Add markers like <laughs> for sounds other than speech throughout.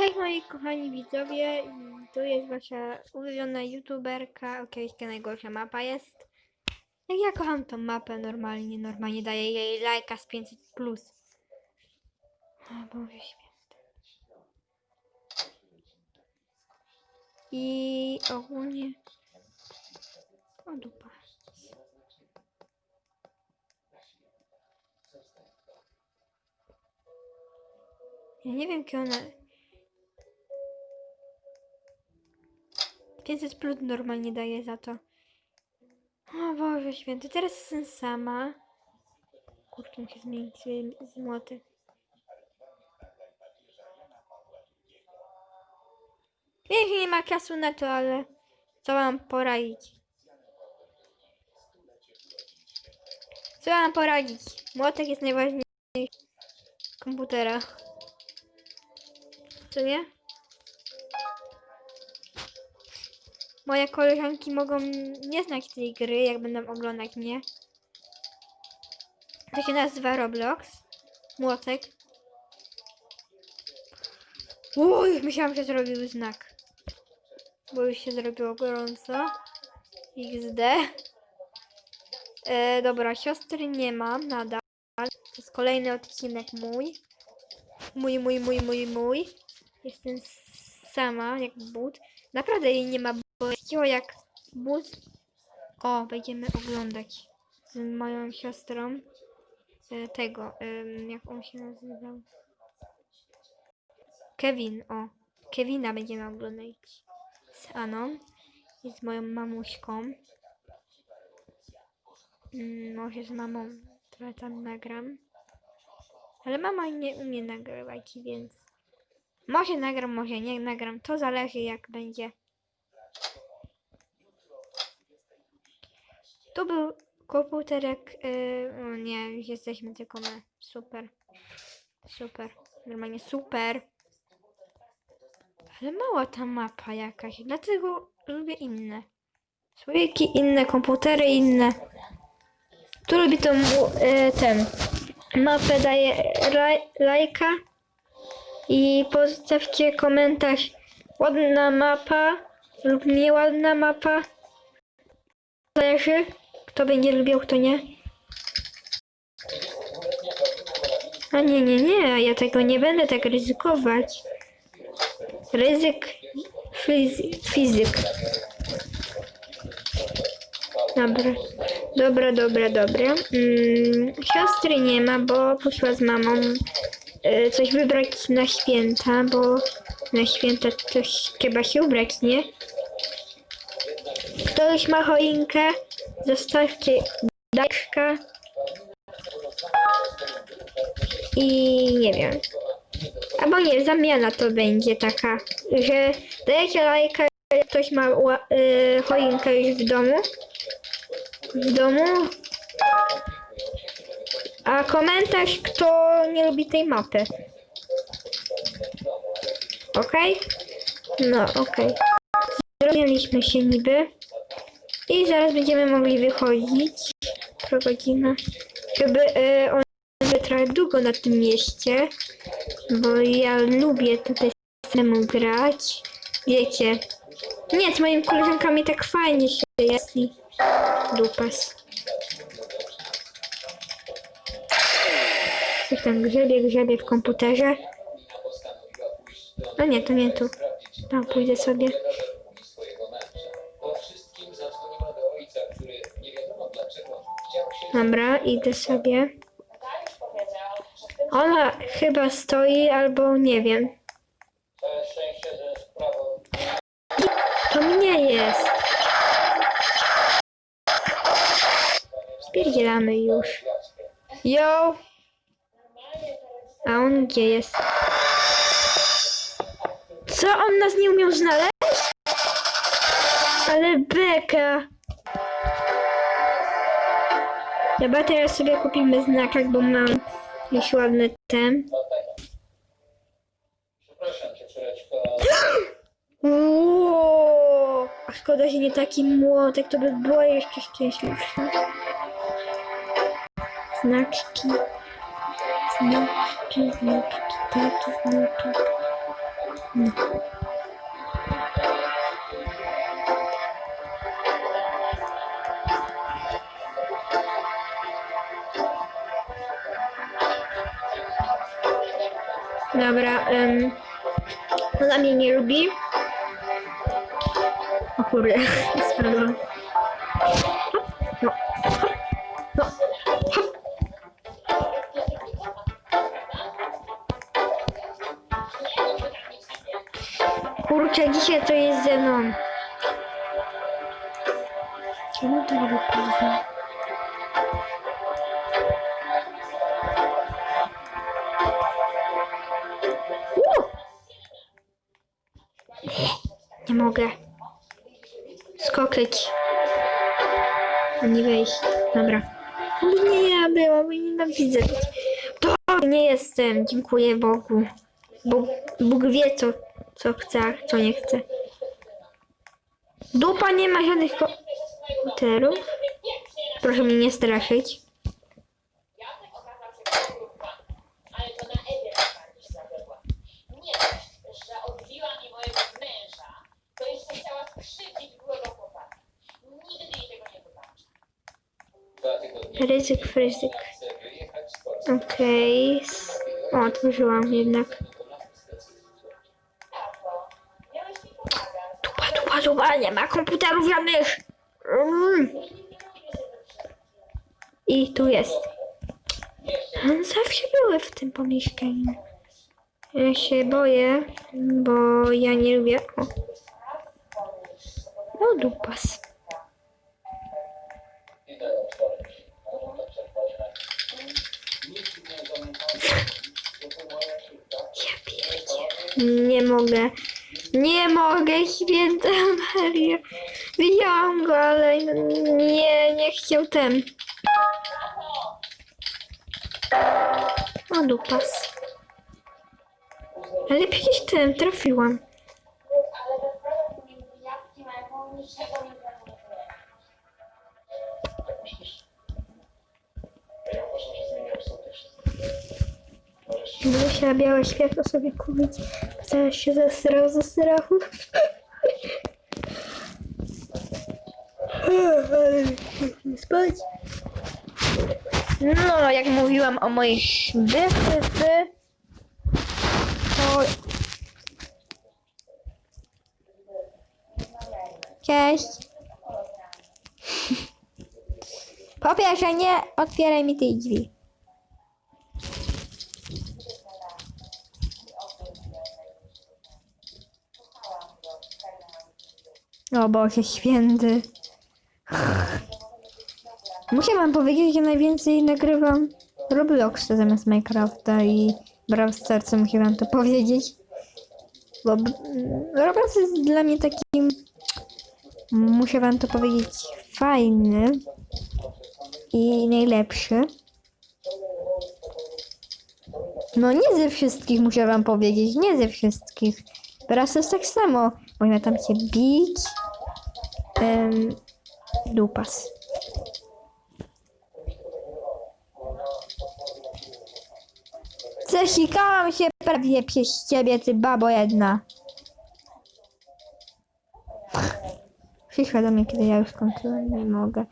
Cześć moi kochani widzowie, tu jest wasza ulubiona youtuberka, okiejska najgorsza mapa jest. Jak ja kocham tą mapę normalnie, normalnie daję jej lajka z 500 plus. O Boże święty. I ogólnie... O dupa. Ja nie wiem, kiedy ona... 500 plus normalnie daje za to. O Boże święty, teraz jestem sama. Kurczę, muszę zmienić sobie z młoty. Wiem, że nie ma czasu na to, ale co mam poradzić? Co mam poradzić? Młotek jest najważniejszy w komputerach. Co nie? Moje koleżanki mogą nie znać tej gry, jak będą oglądać mnie. To się nazywa Roblox. Młotek. Uj, myślałam, że zrobił znak. Bo już się zrobiło gorąco. XD. E, dobra, siostry nie mam nadal. To jest kolejny odcinek mój. Mój, mój, mój, mój, mój. Jestem sama, jak but. Naprawdę jej nie ma, bo takiego jak but. O, będziemy oglądać z moją siostrą e, tego, jak on się nazywał. Kevin, o. Kevina będziemy oglądać z Aną i z moją mamuśką. Mm, może z mamą trochę tam nagram. Ale mama nie umie nagrywać, więc może nagram, może nie nagram. To zależy jak będzie. Tu był komputerek. Yy, o nie, już jesteśmy tylko my. Super. Super. Normalnie super. Ale mała ta mapa jakaś. Dlatego lubię inne. Słoiki inne, komputery inne. Tu lubię tą, yy, ten. Mapę raj, lajka. I postawcie komentarz. Ładna mapa lub nieładna mapa. Zależy, kto będzie lubił, kto nie. A nie, nie, nie, ja tego nie będę tak ryzykować. Ryzyk, fizy, fizyk. Dobra, dobra, dobra, dobra. Mm, siostry nie ma, bo poszła z mamą coś wybrać na święta, bo na święta coś trzeba się ubrać, nie? Ktoś ma choinkę, zostawcie daszka i nie wiem. Albo nie, zamiana to będzie taka, że dajecie lajka, ktoś ma y, choinkę już w domu. W domu. A komentarz, kto nie lubi tej mapy. Okej? No, okej. Zrozumieliśmy się niby. I zaraz będziemy mogli wychodzić. Po godzinę. Żeby y, on trochę długo na tym mieście. Bo ja lubię tutaj samemu grać. Wiecie. Nie, z moimi koleżankami tak fajnie się jest dupas. Coś tam grzebie, grzebie w komputerze. No nie, to nie tu. Tam pójdę sobie. Dobra, idę sobie. Ona chyba stoi albo nie wiem. To mnie jest. Spierdzielamy już. Yo! A on gdzie jest? Co? On nas nie umiał znaleźć? Ale beka. Dobra, teraz sobie kupimy znakach, bo mam jakiś ładny ten. Przepraszam cię, córeczko. Uuu, a szkoda, że nie taki młotek, to by było jeszcze szczęśliwsze. Znaczki. Znaczki, znaczki, taki znaczek. No. Dobra, um, ona mnie nie lubi. O kurde, <laughs> spadłam. Kurczę, dzisiaj to jest ze mną. Czemu to robi pauza? U! Nie mogę. Skoczyć. Nie wejść. Dobra. Ale nie ja byłam, bo nienawidzę. To nie jestem. Dziękuję Bogu. Bóg, Bóg wie, co, co chce, a co nie chce. Dupa nie ma żadnych komputerów. Proszę mnie nie straszyć. Jacek okazał się kurwa, ale to na dupa, nie ma komputerów żadnych. Mm. I tu jest. One zawsze były w tym pomieszczeniu. Ja się boję, bo ja nie lubię. O. No dupas. Ja pierdzie. Nie mogę. Nie mogę, święta Maria. Widziałam go, ale nie, nie chciał ten. O dupas. Ale przecież ten trafiłam. Musiała białe światło sobie kupić. Zaraz się zasrał ze strachu. <laughs> Spać. No, jak mówiłam o moich wychwyty, to... Cześć. Po pierwsze, nie otwieraj mi tej drzwi. O Boże święty. Muszę wam powiedzieć, że najwięcej nagrywam Robloxa zamiast Minecrafta i Brawl Starsa, muszę wam to powiedzieć. Bo Roblox jest dla mnie takim, muszę wam to powiedzieć, fajny i najlepszy. No nie ze wszystkich muszę wam powiedzieć, nie ze wszystkich. Teraz jest tak samo. Można tam się bić. Um, dupas. Zesikałam się prawie przez ciebie, ty babo jedna. Przyszła do mnie, kiedy ja już skończyłem, nie mogę.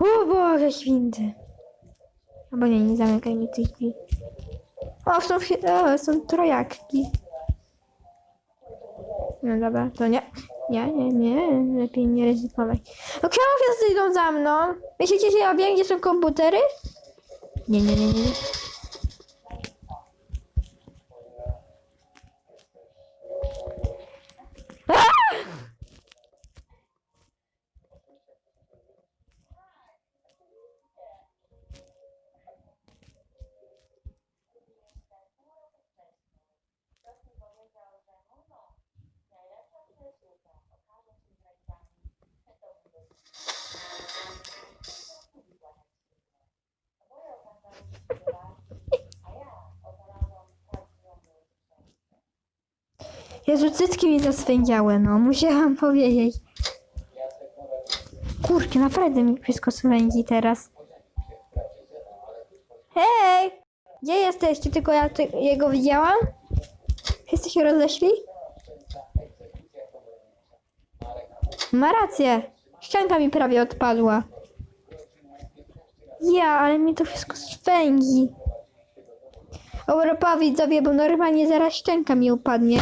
O Boże święty. Albo nie, nie zamykaj mi tych drzwi. O, są, o, są trojakki. No dobra, to nie. Nie, nie, nie, lepiej nie ryzykować. No czemu wszyscy idą za mną? Myślicie, że ja wiem, gdzie są komputery? Nie, nie, nie, nie. Jezu, cycki mi zaswędziały, no, musiałam powiedzieć. Kurczę, naprawdę mi wszystko swędzi teraz. Hej! Gdzie jesteście? Tylko ja ty jego widziałam? Jesteście roześli? Ma rację. Ścianka mi prawie odpadła. Ja, ale mi to wszystko swędzi. Europa widzowie, bo normalnie zaraz ścianka mi upadnie.